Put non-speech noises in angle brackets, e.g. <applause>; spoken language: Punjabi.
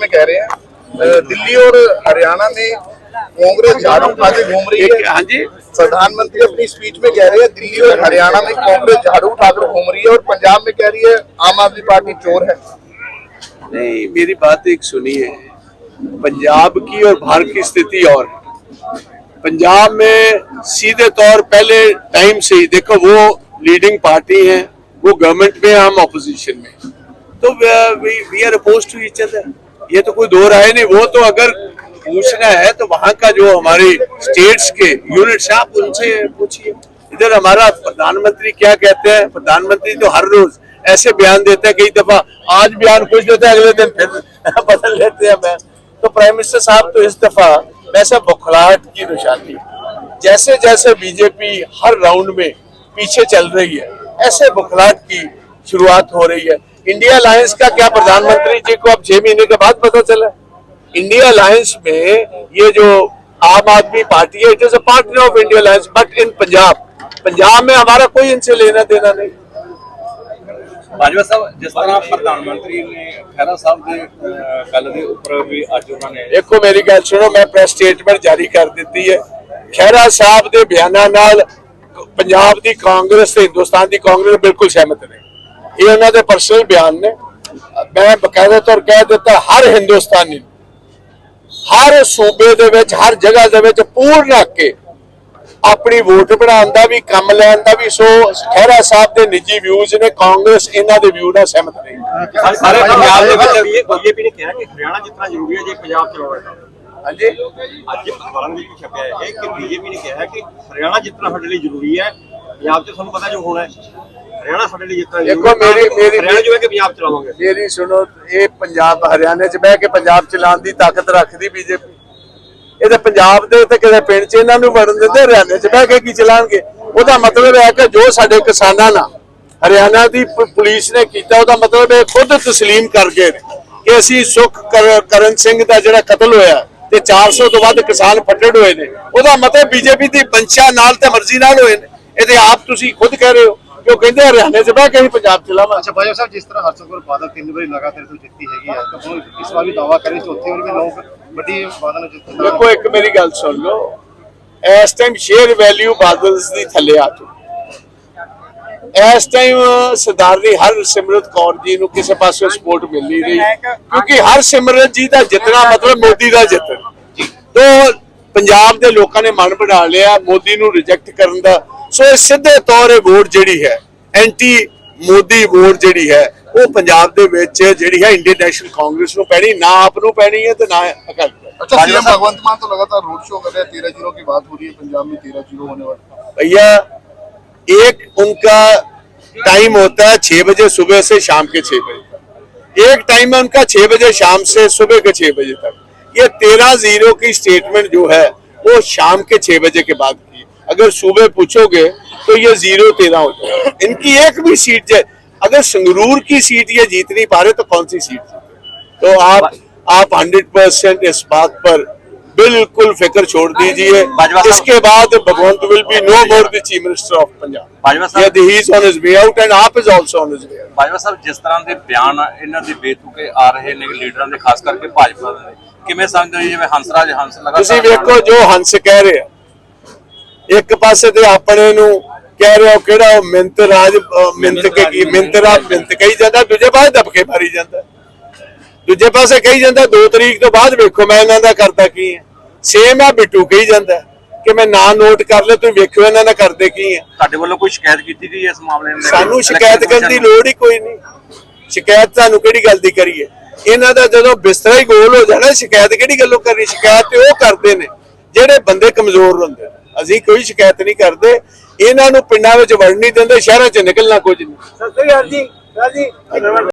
में कह रहे हैं दिल्ली और हरियाणा में कांग्रेस झाड़ू उठा के घूम रही है। हाँ जी। प्रधानमंत्री अपनी स्पीच में कह रहे हैं दिल्ली और हरियाणा में कांग्रेस झाड़ू उठाकर घूम रही है और पंजाब में कह रही है आम आदमी पार्टी चोर है। नहीं मेरी बात एक सुनिए। पंजाब की और भारत की स्थिति और। पंजाब में सीधे तौर पहले टाइम से ही देखो वो लीडिंग पार्टी है वो गवर्नमेंट में हम ऑपोजिशन में। तो we are oppose to each other ये तो कोई दो राय नहीं, वो तो अगर पूछना है तो वहाँ का जो हमारे स्टेट्स के यूनिट्स आप उनसे पूछिए। इधर हमारा प्रधानमंत्री क्या कहते हैं? प्रधानमंत्री तो हर रोज ऐसे बयान देते हैं, कई दफ़ा आज बयान कुछ देते हैं, अगले दिन फिर <laughs> बदल लेते हैं मैं तो प्राइम मिनिस्टर साहब तो इस दफ़ा वैसे बुखलाहट की निशानी जैसे जैसे बीजेपी हर राउंड में पीछे चल रही है, ऐसे बुखलाहट की शुरुआत हो रही है। इंडिया अलायंस का क्या प्रधानमंत्री जी को अब छह महीने के बाद पता चला इंडिया अलायंस में ये जो आम आदमी पार्टी है it is a partner of India alliance but in Punjab Punjab में हमारा कोई इनसे लेना देना नहीं ਬਾਜਵਾ ਸਾਹਿਬ ਜਿਸ ਤਰ੍ਹਾਂ ਪ੍ਰਧਾਨ ਮੰਤਰੀ ਨੇ ਖਹਿਰਾ ਸਾਹਿਬ ਦੇ ਅਹ, ਗੱਲ ਦੇ ਉੱਪਰ ਵੀ ਅੱਜ ਉਹਨਾਂ ਨੇ ਦੇਖੋ ਮੇਰੀ ਗੱਲ ਸੁਣੋ ਮੈਂ ਪ੍ਰੈਸ ਸਟੇਟਮੈਂਟ ਜਾਰੀ ਕਰ ਦਿੱਤੀ ਹੈ ਖਹਿਰਾ ਸਾਹਿਬ ਦੇ ਬਿਆਨਾਂ ਨਾਲ ਪੰਜਾਬ ਦੀ ਕਾਂਗਰਸ ਤੇ ਹਿੰਦੁਸਤਾਨ ਦੀ ਕਾਂਗਰਸ ਬਿਲਕੁਲ ਸਹਿਮਤ ਨੇ ਇਹ ਉਹਨਾਂ ਦੇ ਪਰਸਨਲ ਬਿਆਨ ਨੇ। ਮੈਂ ਬਕਾਇਦਾ ਤੌਰ ਕਹਿ ਦਿੱਤਾ ਹਰ ਹਿੰਦੁਸਤਾਨੀ ਹਰ ਸੂਬੇ ਦੇ ਵਿੱਚ ਹਰ ਜਗ੍ਹਾ ਦੇ ਵਿੱਚ ਪੂਰਨ ਹੱਕ ਕੇ ਆਪਣੀ ਵੋਟ ਬਣਾਉਣ ਦਾ ਵੀ ਕੰਮ ਲੈਣ ਦਾ ਵੀ। ਸੋ ਖਹਿਰਾ ਸਾਹਿਬ ਦੇ ਨਿੱਜੀ ਵਿਊਜ਼ ਨੇ ਕਾਂਗਰਸ ਇਹਨਾਂ ਦੇ ਵਿਊ ਨਾਲ ਸਹਿਮਤ ਨਹੀਂ। ਸਾਰੇ ਪੰਜਾਬ ਦੇ ਵਿੱਚ ਬੀਜੇਪੀ ਨੇ ਕਿਹਾ ਕਿ ਹਰਿਆਣਾ ਜਿੱਤਣਾ ਜ਼ਰੂਰੀ ਹੈ ਜੇ ਪੰਜਾਬ ਚਲਾਉਣਾ ਹਾਂਜੀ। ਅੱਜ ਅਖਬਾਰਾਂ ਵਿੱਚ ਵੀ ਛਪਿਆ ਹੈ ਕਿ ਬੀਜੇਪੀ ਨੇ ਕਿਹਾ ਕਿ ਹਰਿਆਣਾ ਜਿੱਤਣਾ ਸਾਡੇ ਲਈ ਜ਼ਰੂਰੀ ਹੈ ਪੰਜਾਬ 'ਚ ਤੁਹਾਨੂੰ ਪਤਾ ਜੋ ਹੋਣਾ ਹੈ। ਹਰਿਆਣਾ ਸਾਡੇ ਲਈ ਜਿੱਤਣਾ ਜ਼ਰੂਰੀ ਦੇਖੋ, ਮੇਰੀ- ਮੇਰੀ- ਹਰਿਆਣਾ ਜੋ ਹੈ ਕਿ ਪੰਜਾਬ ਚਲਾਵਾਂਗੇ। ਮੇਰੀ ਸੁਣੋ ਇਹ ਪੰਜਾਬ ਹਰਿਆਣੇ ਚ ਬਹਿ ਕੇ ਪੰਜਾਬ ਚਲਾਉਣ ਦੀ ਤਾਕਤ ਰੱਖਦੀ ਬੀਜੇਪੀ। ਇਹ ਤਾਂ ਪੰਜਾਬ ਦੇ ਤੇ ਕਿਸੇ ਪਿੰਡ ਚ ਇਹਨਾਂ ਨੂੰ ਵੜਨ ਦਿੰਦੇ ਹਰਿਆਣੇ ਚ ਬਹਿ ਕੇ ਕੀ ਚਲਾਣਗੇ ਉਹਦਾ ਮਤਲਬ ਹੈ ਕਿ ਜੋ ਸਾਡੇ ਕਿਸਾਨਾਂ ਨਾਲ ਹਰਿਆਣਾ ਦੀ ਪੁਲਿਸ ਨੇ ਕੀਤਾ ਉਹਦਾ ਮਤਲਬ ਇਹ ਖੁਦ ਤਸਲੀਮ ਕਰ ਗਏ ਕਿ ਅਸੀਂ ਸੁਖ ਕਰ- ਕਰਨ ਸਿੰਘ ਦਾ ਜਿਹੜਾ ਕਤਲ ਹੋਇਆ ਤੇ 400 ਤੋਂ ਵੱਧ ਕਿਸਾਨ ਫੱਟੜ ਹੋਏ ਨੇ। ਉਹਦਾ ਮਤਲਬ ਬੀਜੇਪੀ ਦੀ ਬੰਚਾ ਨਾਲ ਤੇ ਮਰਜ਼ੀ ਨਾਲ ਹੋਏ ਨੇ। ਇਹਦੇ ਆਪ ਤੁਸੀਂ ਖੁਦ ਕਹਿ ਰਹੇ ਹੋ। ਕਿ ਉਹ ਕਹਿੰਦੇ ਹਰਿਆਣੇ ਚ ਬਹਿ ਕੇ ਅਸੀਂ ਪੰਜਾਬ ਚਲਾਵਾਂਗੇ ਅੱਛਾ ਬਾਜਵਾ ਸਾਹਿਬ ਜਿਸ ਤਰ੍ਹਾਂ ਹਰਸਿਮਰਤ ਬਾਦਲ ਤਿੰਨ ਵਾਰੀ ਲਗਾਤਾਰ ਤੋਂ ਜਿੱਤੀ ਹੈਗੀ ਹੈ ਤਾਂ ਹੁਣ ਇਸ ਵਾਰ ਵੀ ਦਾਵਾ ਕਰੇ ਚੌਥੇ ਵਾਰ ਵੀ ਲੋਕ ਵੱਡੀ ਬਾਦਲ ਨੂੰ ਜਿੱਤਣ ਦੇਖੋ ਇੱਕ ਮੇਰੀ ਗੱਲ ਸੁਣ ਲਓ। ਇਸ ਟਾਈਮ ਸ਼ੇਅਰ ਵੈਲਿਊ ਬਾਦਲਸ ਦੀ ਥੱਲੇ ਆ ਚੁੱਕੀ ਇਸ ਟਾਈਮ ਸਰਦਾਰਨੀ ਹਰ ਸਿਮਰਤ ਕੌਰ ਜੀ ਨੂੰ ਕਿਸੇ ਪਾਸੇ ਸਪੋਰਟ ਮਿਲ ਨਹੀਂ ਰਹੀ। ਕਿਉਂਕਿ ਹਰ ਸਿਮਰਤ ਜੀ ਦਾ ਜਿੱਤਣਾ ਮਤਲਬ ਮੋਦੀ ਦਾ ਜਿੱਤਣਾ। ਤੋਂ ਪੰਜਾਬ ਦੇ ਲੋਕਾਂ ਨੇ ਮਨ ਬਣਾ ਲਿਆ ਮੋਦੀ ਨੂੰ ਰਿਜੈਕਟ ਕਰਨ ਦਾ। ਸੋ ਇਹ ਸਿੱਧੇ ਤੌਰ ਇਹ ਵੋਟ ਜਿਹੜੀ ਹੈ ਐਂਟੀ ਮੋਦੀ ਵੋਟ ਜਿਹੜੀ ਹੈ ਉਹ ਪੰਜਾਬ ਦੇ ਵਿੱਚ ਜਿਹੜੀ ਹੈ ਇੰਡੀਅਨ ਨੈਸ਼ਨਲ ਕਾਂਗਰਸ ਨੂੰ ਪੈਣੀ ਨਾ ਆਪ ਨੂੰ ਪੈਣੀ ਹੈ ਤੇ ਨਾ ਅਕਾਲੀ ਦਲ ਨੂੰ। अच्छा सीएम भगवंत मान तो लगातार रोड शो कर रहे हैं तेरह जीरो की बात हो रही है पंजाब में तेरह जीरो होने वाला भैया एक उनका टाइम होता है छह बजे सुबह से शाम के छह बजे तक एक टाइम है उनका छह बजे शाम से सुबह के छह बजे तक ये तेरह जीरो की स्टेटमेंट जो है वो शाम के छह बजे के बाद की है। अगर सुबह पूछोगे तो ये जीरो तेरह हो जाएगा इनकी एक भी सीट जे- अगर संगरूर की सीट ये जीत नहीं पा रहे तो कौन सी सीट जीते तो आप आप हंड्रेड परसेंट इस बात पर बिल्कुल फिक्र छोड़ दीजिए बाजवा साहब- इसके बाद Bhagwant will be no more the chief minister of Punjab Bajwa Sahib यदि he is on his way out and आप is also on his way out Bajwa ਸਾਹਿਬ ਜਿਸ ਤਰ੍ਹਾਂ ਦੇ ਬਿਆਨ ਇਹਨਾਂ ਦੇ ਬੇਤੁਕੇ ਆ ਰਹੇ ਨੇ ਲੀਡਰਾਂ ਦੇ ਖਾਸ ਕਰਕੇ ਭਾਜਪਾ ਦੇ ਕਿਵੇਂ ਸਮਝਦੇ ਹੋ? ਜਿਵੇਂ ਹੰਸਰਾਜ ਹੰਸ ਲਗਾਤਾਰ ਤੁਸੀਂ ਵੇਖੋ ਜੋ ਹੰਸ ਕਹਿ ਰਿਹਾ ਇੱਕ ਪਾਸੇ ਤੇ ਆਪਣੇ ਨੂੰ ਕਹਿ ਰਿਹਾ ਉਹ ਕਿਹੜਾ ਉਹ ਮਿੰਤ ਰਾਜ ਮਿੰਤ ਕੇ ਕੀ ਮਿੰਤ ਰਾਜ ਮਿੰਤ ਕਹੀ ਜਾਂਦਾ ਦੂਜੇ ਪਾਸੇ ਦਬਕੇ ਮਾਰੀ ਜਾਂਦਾ। ਦੂਜੇ ਪਾਸੇ ਕਹੀ ਜਾਂਦਾ 2 ਤਰੀਕ ਤੋਂ ਬਾਅਦ ਵੇਖੋ ਮੈਂ ਇਹਨਾਂ ਦਾ ਕਰਦਾ ਕੀ ਹੈ ਸੇਮ ਆ ਬਿੱਟੂ ਕਹੀ ਜਾਂਦਾ ਕਿ ਮੈਂ ਨਾਂ ਨੋਟ ਕਰ ਲਿਆ ਤੁਸੀਂ ਵੇਖਿਓ ਇਹਨਾਂ ਦਾ ਕਰਦੇ ਕੀ ਹੈ ਤੁਹਾਡੇ ਵੱਲੋਂ ਕੋਈ ਸ਼ਿਕਾਇਤ ਕੀਤੀ ਗਈ ਹੈ ਇਸ ਮਾਮਲੇ ਨੂੰ? ਸਾਨੂੰ ਸ਼ਿਕਾਇਤ ਕਰਨ ਦੀ ਲੋੜ ਹੀ ਕੋਈ ਨਹੀਂ। ਸ਼ਿਕਾਇਤ ਤੁਹਾਨੂੰ ਕਿਹੜੀ ਗੱਲ ਦੀ ਕਰੀਏ? ਇਹਨਾਂ ਦਾ ਜਦੋਂ ਬਿਸਤਰਾ ਹੀ ਗੋਲ ਹੋ ਜਾਣਾ, ਸ਼ਿਕਾਇਤ ਕਿਹੜੀ ਗੱਲੋਂ ਕਰਨੀ? ਸ਼ਿਕਾਇਤ ਤੇ ਉਹ ਕਰਦੇ ਨੇ, ਜਿਹੜੇ ਬੰਦੇ ਕਮਜ਼ੋਰ ਹੁੰਦੇ ਅਸੀਂ ਕੋਈ ਸ਼ਿਕਾਇਤ ਨਹੀਂ ਕਰਦੇ। ਇਹਨਾਂ ਨੂੰ ਪਿੰਡਾਂ ਵਿੱਚ ਵੜ ਨਹੀਂ ਦਿੰਦੇ, ਸ਼ਹਿਰਾਂ 'ਚ ਨਿਕਲਣਾ ਕੁਝ ਨਹੀਂ।